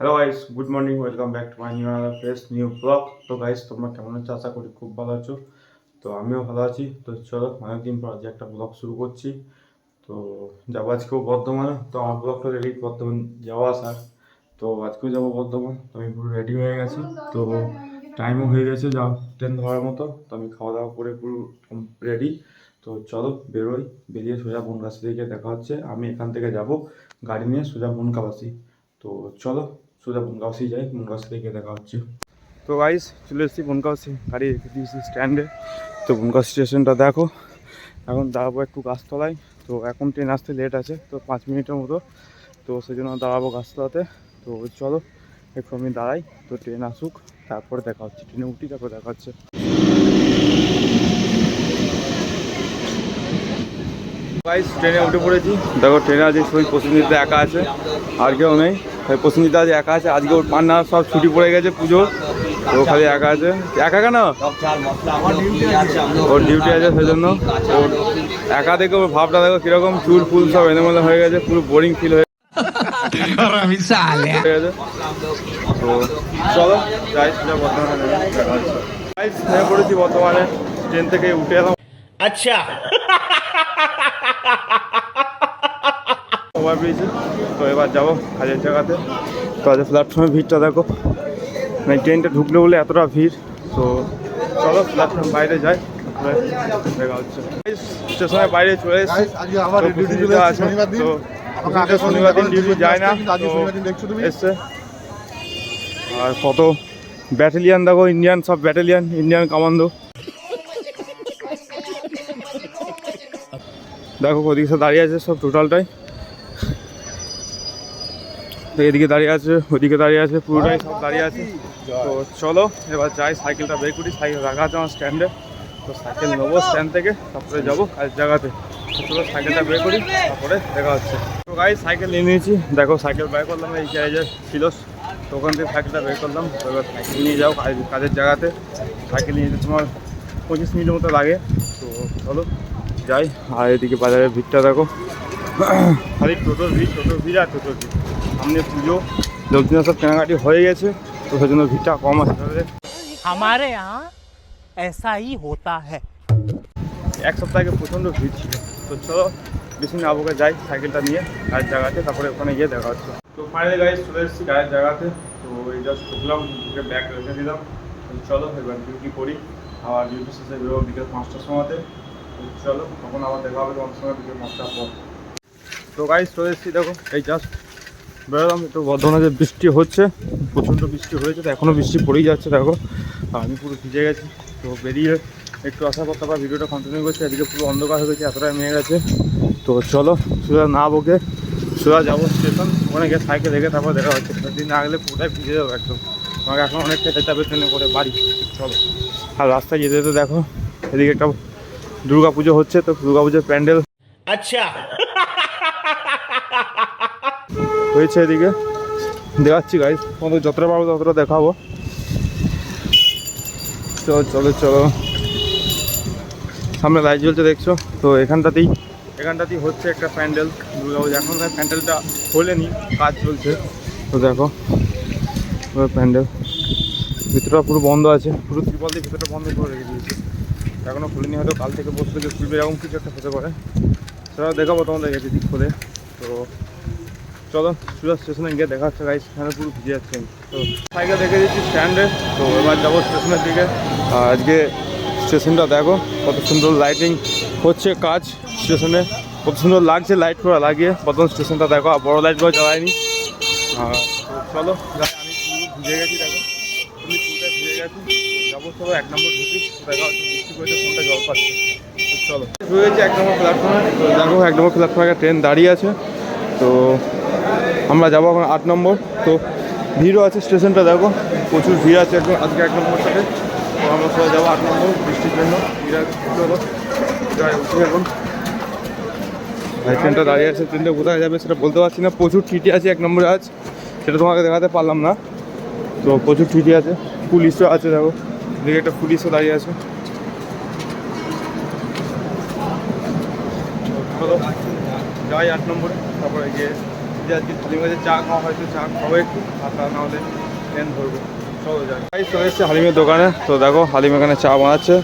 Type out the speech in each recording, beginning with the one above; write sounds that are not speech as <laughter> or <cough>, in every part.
Hello guys good morning welcome back to my new fresh new blog তো guys তোমরা কেমন আছো? আশা করি খুব ভালো আছো। তো আমিও ভালো আছি। তো চলো, অনেকদিন পর আজকে একটা ব্লগ শুরু করছি। তো যাব আজকেও বর্ধমানে। তো আমার ব্লগটা রেডি বর্ধমান যাওয়া আসার। তো আজকেও যাব বর্ধমান। তো আমি পুরো রেডি হয়ে গেছি। তো টাইমও হয়ে গেছে যা ট্রেন ধরার মতো। তো আমি খাওয়া দাওয়া করে পুরো রেডি তো চলো, বেরোই। বেরিয়ে সোজা বনগাছি থেকে দেখা হচ্ছে। আমি এখান থেকে যাব। গাড়ি নিয়ে সোজা বনকাবাসি তো চলো সোজা বনগাছি যাই বনগাছি থেকে দেখা হচ্ছে তো গাইস চলে এসেছি বনগাছি গাড়ি রেখে দিয়েছি স্ট্যান্ডে তো বনগাঁ স্টেশনটা দেখো এখন দাঁড়াবো একটু গাছতলায়। তো এখন ট্রেন আসতে লেট আছে, তো পাঁচ মিনিটের মতো। তো সেই জন্য দাঁড়াবো গাছতলাতে। তো চলো একটু আমি দাঁড়াই। তো ট্রেন আসুক, তারপরে দেখা হচ্ছে। ট্রেনে উঠি, তারপরে দেখা হচ্ছে। গাইস ট্রেনে উঠে পড়েছি। দেখো ট্রেনে আজকে সবাই প্রসেনজিৎ একা আছে, আর কেউ নেই। হ্যাঁ, প্রসেনজিৎ আজ একা আছে, আজকে ওর পান্না সব ছুটি পড়ে গেছে পুজো ও খালি একা আছে। একা কেন ওর ডিউটি আছে সেজন্য। ওর একা দেখে ওর ভাবটা দেখো কীরকম, চুল ফুল সব এলোমেলো হয়ে গেছে, পুরো বোরিং ফিল হয়ে চলো যাই পড়েছি বর্তমানে, ট্রেন থেকে উঠে এলাম। আচ্ছা। <laughs> ওভার ব্রিজে তো এবার যাব কাজের জায়গাতে। তো আজ প্ল্যাটফর্মে ভিড়টা দেখো। মানে ট্রেনটা ঢুকলে বলে এতটা ভিড়। তো চলো প্ল্যাটফর্ম বাইরে যাই। দেখা হচ্ছে। স্টেশনের বাইরে চলে এসেছি। আবার তো শনিবার দিন। ডিউটি যায় না। এসছে। আর কত ব্যাটালিয়ান দেখো ইন্ডিয়ান সব ব্যাটালিয়ান ইন্ডিয়ান কমান্ডো দেখো ওদিকে দাঁড়িয়ে আছে সব টোটালটাই এদিকে দাঁড়িয়ে আছে, ওদিকে দাঁড়িয়ে আছে, পুরোটাই সব দাঁড়িয়ে আছে। তো চলো, এবার যাই, সাইকেলটা বের করি, সাইকেল রাখা আছে আমার স্ট্যান্ডে তো সাইকেল নেব স্ট্যান্ড থেকে, তারপরে যাব কাজের জায়গাতে চলো, সাইকেলটা বের করি, তারপরে দেখা হচ্ছে। তো গাই সাইকেল নিয়ে নিয়েছি। দেখো, সাইকেল বের করলাম, এই গ্যারেজে ছিল তো ওখান থেকে সাইকেলটা বের করলাম। তো এবার সাইকেল নিয়ে যাও, কাজ- কাজের জায়গাতে সাইকেল নিয়ে যেতে তোমার পঁচিশ মিনিটের মতো লাগে। তো চলো, যাই। আর এদিকে বাজারের ভিড়টা দেখো। খালি টোটোর ভিড় টোটো ভিড় আর টোটো ভিড়। সামনে পুজো লোকজনের সব কেনাকাটি হয়ে গেছে তো সেজন্য ভিড়টা কম আছে। আমারে এসাই হতা হ্যাঁ এক সপ্তাহ আগে প্রচণ্ড ভিড় ছিল। তো চলো বেশি না আবুকে যাই সাইকেলটা নিয়ে গায়ের জায়গাতে তারপরে ওখানে গিয়ে দেখা হচ্ছে। তো ফাইনালি গাড়ি চলে এসেছি গায়ের জায়গাতে। তো এই জাস্ট ঢুকলাম ঢুকে ব্যাগ রেখে দিলাম। চলো এবার ডিউটি করি। আবার ডিউটি শেষে বেরোবো বিকেল পাঁচটার সময়তে। চলো তখন আবার দেখা হবে তোমার সঙ্গে বিকেল পাঁচটার পর। তো গাইস তো এসছি, দেখো, এই জাস্ট বেরোলাম তো বর্ধমানে যে বৃষ্টি হচ্ছে, প্রচণ্ড বৃষ্টি হয়েছে, তো এখনও বৃষ্টি পড়েই যাচ্ছে, দেখো আমি পুরো ভিজে গেছি, তো বেরিয়ে একটু আসার পর তারপর ভিডিওটা কন্টিনিউ করছে, এদিকে পুরো অন্ধকার হয়ে গেছে, এতটাই মেয়ে গেছে তো চলো, সোজা না বকে, সোজা যাব স্টেশন ওখানে গিয়ে সাইকেল রেখে তারপর দেখা হচ্ছে দিন না গেলে পুরোটাই ভিজে যাব একদম, আমাকে এখন অনেকটা খেতে হবে ট্রেনে করে বাড়ি, চলো, আর রাস্তায় যেতে যেতে দেখো, এদিকে একটা দুর্গা পুজো হচ্ছে, তো দুর্গা পুজোর প্যান্ডেল আচ্ছা হয়েছে এদিকে। দেখাচ্ছি গাইজ তোমাদের যতটা পারব ততটা দেখাবো। চলো চলো চলো। সামনে লাইট জ্বলছে, দেখছ? তো এখানটাতেই এখানটাতেই হচ্ছে একটা প্যান্ডেল। দুর্গা পুজো এখন প্যান্ডেলটা খোলেনি, কাজ চলছে। তো দেখো প্যান্ডেল। ভিতরটা পুরো বন্ধ আছে। পুরো ত্রিপল দিয়ে ভিতরটা বন্ধ করে রেখে দিয়েছে। এখনও খুলিনি, হয়তো কাল থেকে বসে থেকে খুলবে, এরকম কিছু একটা হতে পারে। সেটা দেখাবো তোমাদের দিক খুলে তো চলো সুরাজ স্টেশনে গিয়ে দেখা হচ্ছে গাইস এখানে পুরো ভিজে যাচ্ছে। তো সাইকেল দেখে দিচ্ছি স্ট্যান্ডে তো এবার যাব স্টেশনের দিকে। আজকে স্টেশনটা দেখো, কত সুন্দর লাইটিং হচ্ছে কাজ স্টেশনে কত সুন্দর লাগছে লাইট করা লাগিয়ে। প্রথম স্টেশনটা দেখো, আর বড়ো লাইটগুলো আর চলো আমি ভিজে গেছি, দেখো। তুমি ভিজে গেছি। যাব চলো, এক নম্বর ঢুকি। দেখা হচ্ছে, বৃষ্টি পড়েছে, ফোনটা জল পাচ্ছে। চলো। রয়েছে এক নম্বর প্ল্যাটফর্মে দেখো, এক নম্বর প্ল্যাটফর্মে একটা ট্রেন দাঁড়িয়ে আছে। তো আমরা যাব এখন আট নম্বর। তো ভিড়ও আছে স্টেশনটা দেখো, প্রচুর ভিড় আছে একদম, আজকে এক নম্বরটাতে তো আমরা সবাই যাব আট নম্বর বৃষ্টির জন্য। এখন। ভাই, ট্রেনটা দাঁড়িয়ে আছে, ট্রেনটা কোথায় যাবে সেটা বলতে পারছি না। প্রচুর টিটি আছে এক নম্বরে আজ, সেটা তোমাকে দেখাতে পারলাম না। তো প্রচুর টিটি আছে, পুলিশও আছে দেখো। এদিকে একটা পুলিশও দাঁড়িয়ে আছে। যাই আট নম্বরে, তারপরে গিয়ে যে আজকে হালিম গাছে চা খাওয়া হয়তো চা খাব একটু আর তা নাহলে ট্রেন ধরবো। চলো যাই। ভাই চলে এসেছে হালিমের দোকানে। তো দেখো হালিম এখানে চা বানাচ্ছে।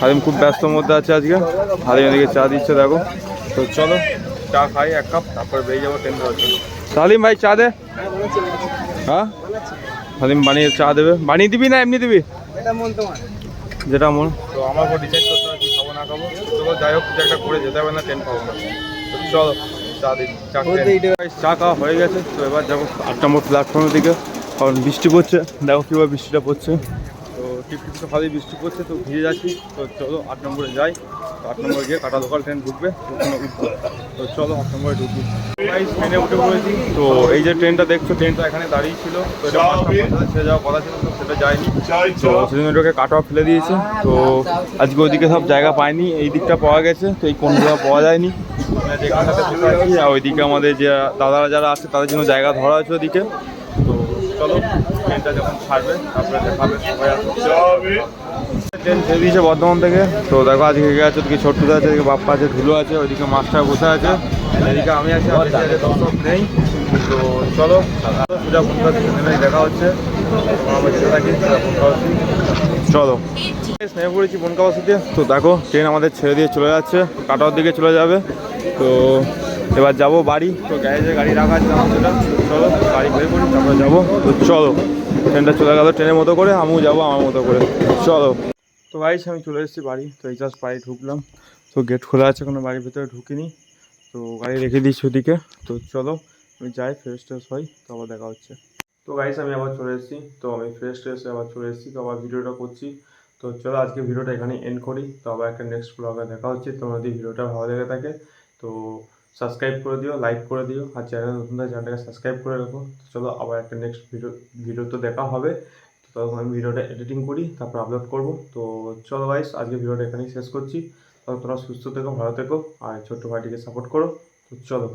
হালিম খুব ব্যস্তর মধ্যে আছে আজকে। হালিম এদিকে চা দিচ্ছে দেখো। তো চলো চা খাই এক কাপ তারপর বেরিয়ে যাব ট্রেন ধরার জন্য। হালিম ভাই চা দে। হ্যাঁ? হালিম বানিয়ে চা দেবে। বানিয়ে দিবি না এমনি দিবি? যেটা মন। তো আমার উপর ডিসাইড করতে হবে কি খাব না খাব। তো যাই হোক কিছু একটা করে যেতে হবে না ট্রেন পাবো না। চলো। চা খাওয়া হয়ে গেছে তো এবার যাব আট নম্বর প্ল্যাটফর্মের দিকে। কারণ বৃষ্টি পড়ছে দেখো কীভাবে বৃষ্টিটা পড়ছে। তো টিপ টিপ তো ভালোই বৃষ্টি পড়ছে তো ভিজে যাচ্ছি। তো চলো আট নম্বরে যাই। তো আট নম্বরে গিয়ে কাটা লোকাল ট্রেন ঢুকবে ওখানে উঠবো। তো চলো আট নম্বরে ঢুকবো ট্রেনে উঠে পড়েছি। তো এই যে ট্রেনটা দেখছ ট্রেনটা এখানে দাঁড়িয়ে ছিল। তো এটা ছেড়ে যাওয়ার কথা ছিল তো সেটা যায়নি তো সেজন্য কাট অফ ফেলে দিয়েছে। তো আজকে ওইদিকে সব জায়গা পায়নি এই দিকটা পাওয়া গেছে তো এই কোন জায়গা পাওয়া যায়নি। আর ওইদিকে আমাদের যে দাদারা যারা আছে, তাদের জন্য জায়গা ধরা আছে ওদিকে তো চলো ট্রেনটা যখন ছাড়বে, তারপরে দেখাবে সবাই ট্রেন দিয়েছে বর্ধমান থেকে। তো দেখো, আজকে কে আছে, ওদিকে ছোট্টু আছে, এদিকে বাপ্পা আছে, ধুলো আছে, ওইদিকে মাস্টার বসে আছে। এদিকে আমি আছি দর্শক নেই। তো চলো সুজা ফোন করছি নেমেই দেখা হচ্ছে। যেতে থাকি করছি চলো। নেমে পড়েছি বনকাবাসিতে তো দেখো ট্রেন আমাদের ছেড়ে দিয়ে চলে যাচ্ছে। কাটার দিকে চলে যাবে। তো এবার যাব বাড়ি। তো গ্যারেজে গাড়ি রাখা আছে আমার চলো গাড়ি বের করি, তারপরে যাব। তো চলো, ট্রেনটা চলে গেল ট্রেনের মতো করে, আমিও যাব আমার মতো করে। চলো। তো গাইস আমি চলে এসেছি বাড়ি। তো এই জাস্ট বাড়ি ঢুকলাম। তো গেট খোলা আছে, কোনো বাড়ির ভিতরে ঢুকিনি। তো গাড়ি রেখে দিয়েছি ওদিকে। তো চলো, আমি যাই ফ্রেশ ট্রেশ হই তো আবার দেখা হচ্ছে। তো গাইস আমি আবার চলে এসেছি। তো আমি ফ্রেশ ট্রেশ আবার চলে এসেছি, তো আবার ভিডিওটা করছি। তো চলো, আজকে ভিডিওটা এখানে এন্ড করি। তো আবার একটা নেক্সট ব্লগে দেখা হচ্ছে। যদি ভিডিওটা ভালো লেগে থাকে তো সাবস্ক্রাইব করে দিও লাইক করে দিও। আর চ্যানেল নতুন চ্যানেলটাকে সাবস্ক্রাইব করে রাখো। চলো, আবার একটা নেক্সট ভিডিও ভিডিও তো দেখা হবে। তো তখন আমি ভিডিওটা এডিটিং করি, তারপর আপলোড করব। তো চলো গাইস আজকে ভিডিওটা এখানেই শেষ করছি। তোমরা সুস্থ থেকো, ভালো থেকো, আর ছোট্ট ভাইটিকে সাপোর্ট করো। তো চলো।